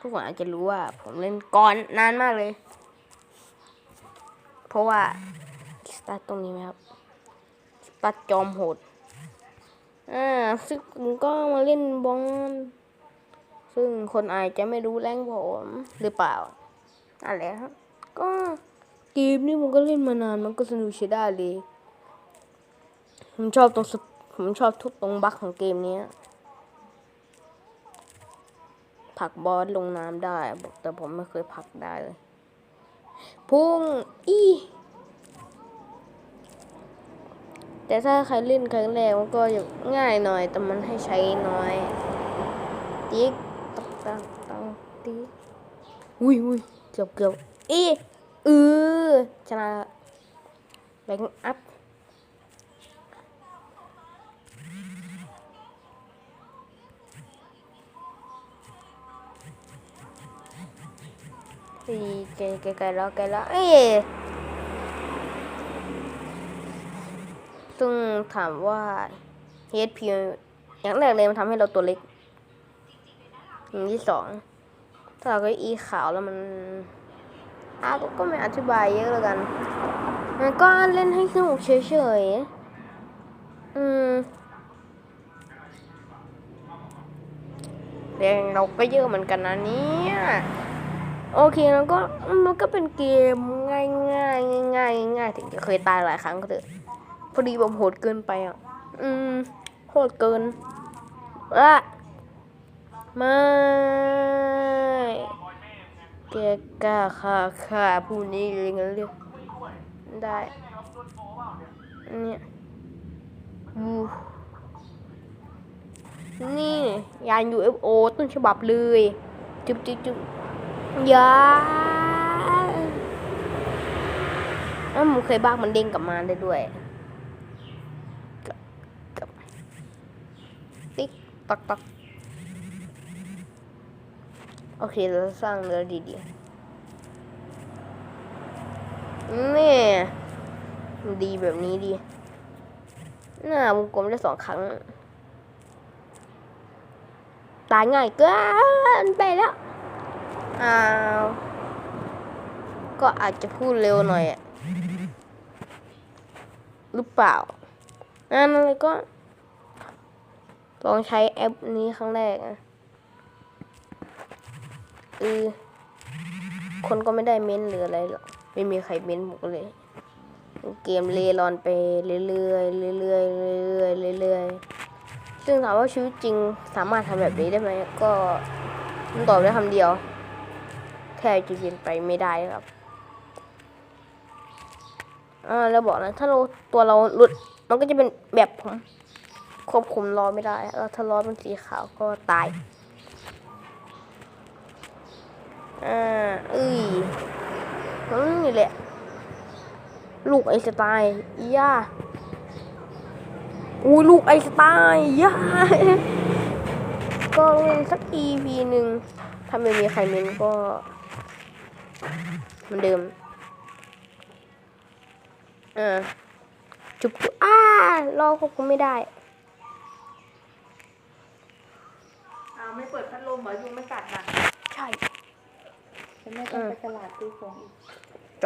ทุกคนอาจจะรู้ว่า ผมเล่นก่อนนานมากเลย เพราะว่าสตาร์ตรงนี้ไหมครับสตาร์จอมโหดอ่าซึ่งผมก็มาเล่นบอลซึ่งคนอาจจะไม่รู้แรงผมหรือเปล่าอะไรครับก็เกมนี้ผมก็เล่นมานานมันก็สนุกใช้ได้เลย ผมชอบตรงผมชอบทุกตรงบั๊กของเกมนี้ ผักบอสลงน้ำได้ แต่ผมไม่เคยผักได้เลย พุ่งอีแต่ถ้าใครเล่นครั้งแรกมันก็จะง่ายหน่อย แต่มันให้ใช้น้อย ติ๊กตักตักตักติ๊กอุ้ยอุ้ยเกือบเกือบอีเออชนะแบงค์อัพ อีไกลไกลไกลแล้วไกลแล้วเอ้ยต้องถามว่า HP อย่างแรกเลยมันทำให้เราตัวเล็กอย่างที่สองถ้าเราก็อีขาวแล้วมันอาก็ก็ไม่อธิบายเยอะแล้วกัน มันก็เล่นให้สนุกเฉยๆ อืมแรงเราก็เยอะเหมือนกันนะเนี่ย โอเคแล้วก็มันก็เป็นเกมง่ายง่ายง่ายง่ายง่ายถึงจะเคยตายหลายครั้งก็เถอะพอดีผมโหดเกินไปอะ อืมโหดเกินอะไม่แกกล้าฆ่าฆ่าผู้นี้เลยงั้นเรียกได้เนี่ยอู้นี่ ยาน UFO ต้นฉบับเลย จุ๊บจุ๊บจุ๊บ ยาแล้วหมูเคยบ้ามันเด้งกลับมาได้ด้วยกับติ๊กตักตักโอเคเราสร้างเรือดีๆนี่ดีแบบนี้ดีหน้าวงกลมได้สองครั้ง ตายง่ายเกินไปแล้ว อ้าวก็อาจจะพูดเร็วหน่อยอะหรือเปล่าอันนั้นเลยก็ ลองใช้แอปนี้ครั้งแรกอะเออคนก็ไม่ได้เม้นหรืออะไรหรอก ไม่มีใครเม้นผมก็เลย เกมเลรอนไปเรื่อยๆเรื่อยๆเรื่อยๆเรื่อยๆซึ่งถามว่าชีวิตจริงสามารถทำแบบนี้ได้ไหมก็ตอบได้คำเดียว แทบจะเป็นไปไม่ได้ครับอ่าแล้วบอกนะถ้าเราตัวเราหลุดมันก็จะเป็นแบบผมควบคุมล้อไม่ได้แล้วถ้าล้อเป็นสีขาวก็ตายอ่าเอ้ยนี่แหละ ลูกไอสไตล์ย่าอุ้ยลูกไอสไตล์ย่าก็เล่นสัก EP หนึ่งถ้าไม่มีใครเม้นก็ เหมือนเดิมอ่าจุบจุบอ้ารอควบคุมไม่ได้อ้าวไม่เปิดพัดลมเหรอยุงไม่กัดนะใช่ฉันไม่ต้องไปตลาดซื้อของอีก